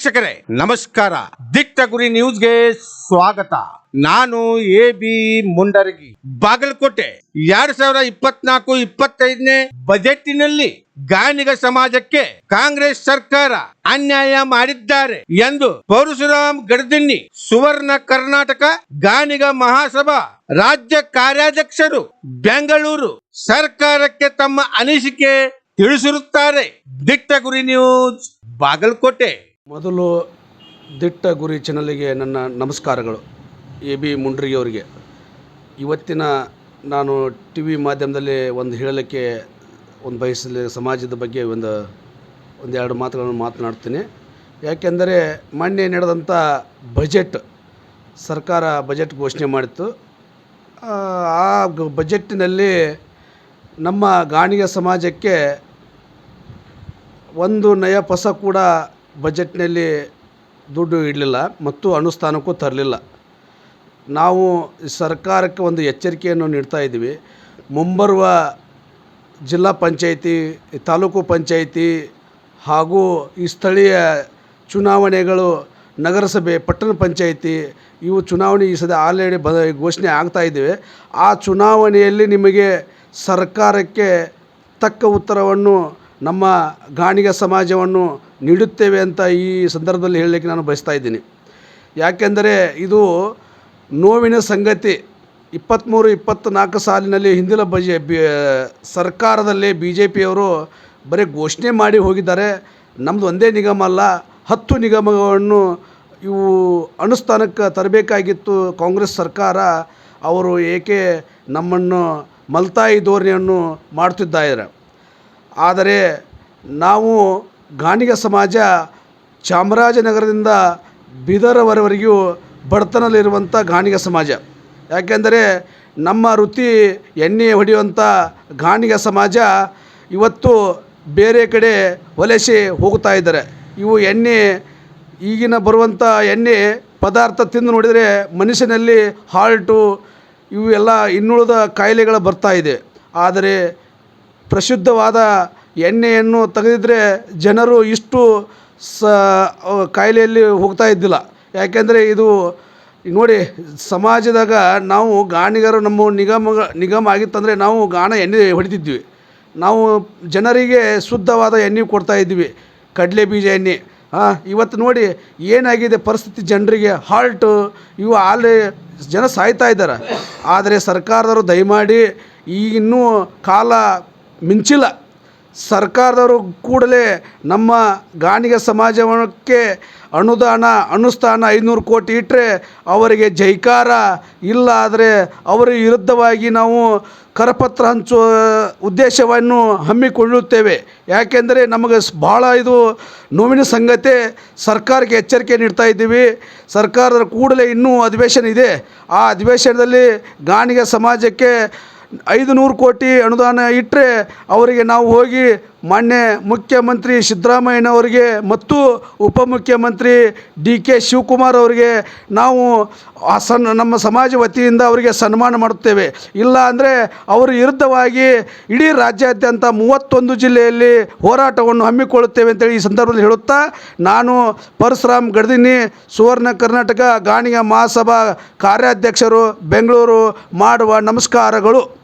ವೀಕ್ಷಕರೇ, ನಮಸ್ಕಾರ. ದಿಟ್ಟ ಗುರಿ ನ್ಯೂಸ್ಗೆ ಸ್ವಾಗತ. ನಾನು ಎ ಬಿ ಮುಂಡರಗಿ. ಬಾಗಲಕೋಟೆ, ಎರಡ್ ಸಾವಿರದ ಇಪ್ಪತ್ನಾಲ್ಕು, ಇಪ್ಪತ್ತೈದನೇ ಬಜೆಟ್ನಲ್ಲಿ ಗಾಯನಿಗ ಸಮಾಜಕ್ಕೆ ಕಾಂಗ್ರೆಸ್ ಸರ್ಕಾರ ಅನ್ಯಾಯ ಮಾಡಿದ್ದಾರೆ ಎಂದು ಪರಶುರಾಮ್ ಗಡದಿನ್ನಿ ಸುವರ್ಣ ಕರ್ನಾಟಕ ಗಾಣಿಗ ಮಹಾಸಭಾ ರಾಜ್ಯ ಕಾರ್ಯಾಧ್ಯಕ್ಷರು ಬೆಂಗಳೂರು ಸರ್ಕಾರಕ್ಕೆ ತಮ್ಮ ಅನಿಸಿಕೆ ತಿಳಿಸಿರುತ್ತಾರೆ. ದಿಟ್ಟ ಗುರಿ ನ್ಯೂಸ್, ಬಾಗಲಕೋಟೆ. ಮೊದಲು ದಿಟ್ಟ ಗುರಿ ಚಾನಲಿಗೆ ನನ್ನ ನಮಸ್ಕಾರಗಳು. ಎ ಬಿ ಮುಂಡ್ರಿಗೆ ಅವರಿಗೆ ಇವತ್ತಿನ ನಾನು ಟಿ ವಿ ಮಾಧ್ಯಮದಲ್ಲಿ ಒಂದು ಹೇಳಲಿಕ್ಕೆ ಒಂದು ಬಯಸಲಿ ಸಮಾಜದ ಬಗ್ಗೆ ಒಂದು ಒಂದೆರಡು ಮಾತುಗಳನ್ನು ಮಾತನಾಡ್ತೀನಿ. ಯಾಕೆಂದರೆ ಮೊನ್ನೆ ನಡೆದಂಥ ಬಜೆಟ್ ಸರ್ಕಾರ ಬಜೆಟ್ ಘೋಷಣೆ ಮಾಡಿತ್ತು. ಆ, ಬಜೆಟ್ಟಿನಲ್ಲಿ ನಮ್ಮ ಗಾಣಿಗ ಸಮಾಜಕ್ಕೆ ಒಂದು ನಯ ಪಸ ಕೂಡ ಬಜೆಟ್ನಲ್ಲಿ ದುಡ್ಡು ಇಡಲಿಲ್ಲ ಮತ್ತು ಅನುಷ್ಠಾನಕ್ಕೂ ತರಲಿಲ್ಲ. ನಾವು ಸರ್ಕಾರಕ್ಕೆ ಒಂದು ಎಚ್ಚರಿಕೆಯನ್ನು ನೀಡ್ತಾ ಇದ್ದೀವಿ. ಮುಂಬರುವ ಜಿಲ್ಲಾ ಪಂಚಾಯಿತಿ, ತಾಲೂಕು ಪಂಚಾಯಿತಿ ಹಾಗೂ ಈ ಸ್ಥಳೀಯ ಚುನಾವಣೆಗಳು, ನಗರಸಭೆ, ಪಟ್ಟಣ ಪಂಚಾಯಿತಿ ಇವು ಚುನಾವಣೆ ಈ ಸದ ಆಲ್ರೆಡಿ ಬ ಘೋಷಣೆ ಆಗ್ತಾ ಇದ್ದೇವೆ. ಆ ಚುನಾವಣೆಯಲ್ಲಿ ನಿಮಗೆ ಸರ್ಕಾರಕ್ಕೆ ತಕ್ಕ ಉತ್ತರವನ್ನು ನಮ್ಮ ಗಾಣಿಗ ಸಮಾಜವನ್ನು ನೀಡುತ್ತೇವೆ ಅಂತ ಈ ಸಂದರ್ಭದಲ್ಲಿ ಹೇಳಲಿಕ್ಕೆ ನಾನು ಬಯಸ್ತಾ ಇದ್ದೀನಿ. ಯಾಕೆಂದರೆ ಇದು ನೋವಿನ ಸಂಗತಿ ಇಪ್ಪತ್ತ್ಮೂರು, ಇಪ್ಪತ್ತ್ನಾಲ್ಕು ಸಾಲಿನಲ್ಲಿ ಹಿಂದಿನ ಬಜೆ, ಬಿ ಸರ್ಕಾರದಲ್ಲಿ ಬಿ ಜೆ ಪಿಯವರು ಬರೀ ಘೋಷಣೆ ಮಾಡಿ ಹೋಗಿದ್ದಾರೆ. ನಮ್ಮದು ಒಂದೇ ನಿಗಮ ಅಲ್ಲ, ಹತ್ತು ನಿಗಮಗಳನ್ನು ಇವು ಅನುಷ್ಠಾನಕ್ಕೆ ತರಬೇಕಾಗಿತ್ತು ಕಾಂಗ್ರೆಸ್ ಸರ್ಕಾರ. ಅವರು ಏಕೆ ನಮ್ಮನ್ನು ಮಲ್ತಾಯಿ ಧೋರಣೆಯನ್ನು ಮಾಡ್ತಿದ್ದಾರೆ. ಆದರೆ ನಾವು ಗಾಣಿಗ ಸಮಾಜ ಚಾಮರಾಜನಗರದಿಂದ ಬೀದರ್ವರೆವರೆಗೂ ಬಡತನದಲ್ಲಿರುವಂಥ ಗಾಣಿಗ ಸಮಾಜ. ಯಾಕೆಂದರೆ ನಮ್ಮ ವೃತ್ತಿ ಎಣ್ಣೆ ಹೊಡೆಯುವಂಥ ಗಾಣಿಗ ಸಮಾಜ ಇವತ್ತು ಬೇರೆ ಕಡೆ ವಲಸೆ ಹೋಗ್ತಾ ಇದ್ದಾರೆ. ಇವು ಎಣ್ಣೆ, ಈಗಿನ ಬರುವಂಥ ಎಣ್ಣೆ ಪದಾರ್ಥ ತಿಂದು ನೋಡಿದರೆ ಮನುಷ್ಯನಲ್ಲಿ ಹಾರ್ಟು ಇವು ಎಲ್ಲ ಇನ್ನುಳಿದ ಕಾಯಿಲೆಗಳು ಬರ್ತಾ ಇದೆ. ಆದರೆ ಪ್ರಶುದ್ಧವಾದ ಎಣ್ಣೆಯನ್ನು ತೆಗೆದಿದ್ದರೆ ಜನರು ಇಷ್ಟು ಸ ಕಾಯಿಲೆಯಲ್ಲಿ ಹೋಗ್ತಾ ಇದ್ದಿಲ್ಲ. ಯಾಕೆಂದರೆ ಇದು, ನೋಡಿ, ಸಮಾಜದಾಗ ನಾವು ಗಾಣಿಗರು ನಮ್ಮ ನಿಗಮ ನಿಗಮ ಆಗಿತ್ತಂದರೆ ನಾವು ಗಾಣ ಎಣ್ಣೆ ಹೊಡಿತಿದ್ವಿ. ನಾವು ಜನರಿಗೆ ಶುದ್ಧವಾದ ಎಣ್ಣೆ ಕೊಡ್ತಾ ಇದ್ವಿ, ಕಡಲೆ ಬೀಜ ಎಣ್ಣೆ. ಹಾಂ, ಇವತ್ತು ನೋಡಿ ಏನಾಗಿದೆ ಪರಿಸ್ಥಿತಿ ಜನರಿಗೆ ಹಾಲ್ಟು ಇವು ಆಲೆ ಜನ ಸಾಯ್ತಾ ಇದ್ದಾರೆ. ಆದರೆ ಸರ್ಕಾರದವರು ದಯಮಾಡಿ ಈಗಿನ್ನೂ ಕಾಲ ಮಿಂಚಿಲ್ಲ. ಸರ್ಕಾರದವರು ಕೂಡಲೇ ನಮ್ಮ ಗಾಣಿಗ ಸಮಾಜಕ್ಕೆ ಅನುದಾನ, ಅನುಷ್ಠಾನ ಐನೂರು ಕೋಟಿ ಇಟ್ಟರೆ ಅವರಿಗೆ ಜೈಕಾರ ಇಲ್ಲ ಆದರೆ ಅವರ ವಿರುದ್ಧವಾಗಿ ನಾವು ಕರಪತ್ರ ಹಂಚುವ ಉದ್ದೇಶವನ್ನು ಹಮ್ಮಿಕೊಳ್ಳುತ್ತೇವೆ. ಯಾಕೆಂದರೆ ನಮಗೆ ಭಾಳ ಇದು ನೋವಿನ ಸಂಗತಿ. ಸರ್ಕಾರಕ್ಕೆ ಎಚ್ಚರಿಕೆ ನೀಡ್ತಾ ಇದ್ದೀವಿ. ಸರ್ಕಾರದ ಕೂಡಲೇ ಇನ್ನೂ ಅಧಿವೇಶನ ಇದೆ. ಆ ಅಧಿವೇಶನದಲ್ಲಿ ಗಾಣಿಗ ಸಮಾಜಕ್ಕೆ ಐದು ನೂರು ಕೋಟಿ ಅನುದಾನ ಇಟ್ಟರೆ ಅವರಿಗೆ ನಾವು ಹೋಗಿ ಮಾನ್ಯ ಮುಖ್ಯಮಂತ್ರಿ ಸಿದ್ದರಾಮಯ್ಯನವರಿಗೆ ಮತ್ತು ಉಪಮುಖ್ಯಮಂತ್ರಿ ಡಿ ಕೆ ಶಿವಕುಮಾರ್ ಅವರಿಗೆ ನಾವು ಆ ಸನ್ ನಮ್ಮ ಸಮಾಜ ವತಿಯಿಂದ ಅವರಿಗೆ ಸನ್ಮಾನ ಮಾಡುತ್ತೇವೆ. ಇಲ್ಲ ಅಂದರೆ ಅವರು ವಿರುದ್ಧವಾಗಿ ಇಡೀ ರಾಜ್ಯಾದ್ಯಂತ ಮೂವತ್ತೊಂದು ಜಿಲ್ಲೆಯಲ್ಲಿ ಹೋರಾಟವನ್ನು ಹಮ್ಮಿಕೊಳ್ಳುತ್ತೇವೆ ಅಂತೇಳಿ ಈ ಸಂದರ್ಭದಲ್ಲಿ ಹೇಳುತ್ತಾ ನಾನು ಪರಶುರಾಮ್ ಗಡದಿನಿ, ಸುವರ್ಣ ಕರ್ನಾಟಕ, ಗಾಣಿಗ ಮಹಾಸಭಾ ಕಾರ್ಯಾಧ್ಯಕ್ಷರು, ಬೆಂಗಳೂರು ಮಾಡುವ ನಮಸ್ಕಾರಗಳು.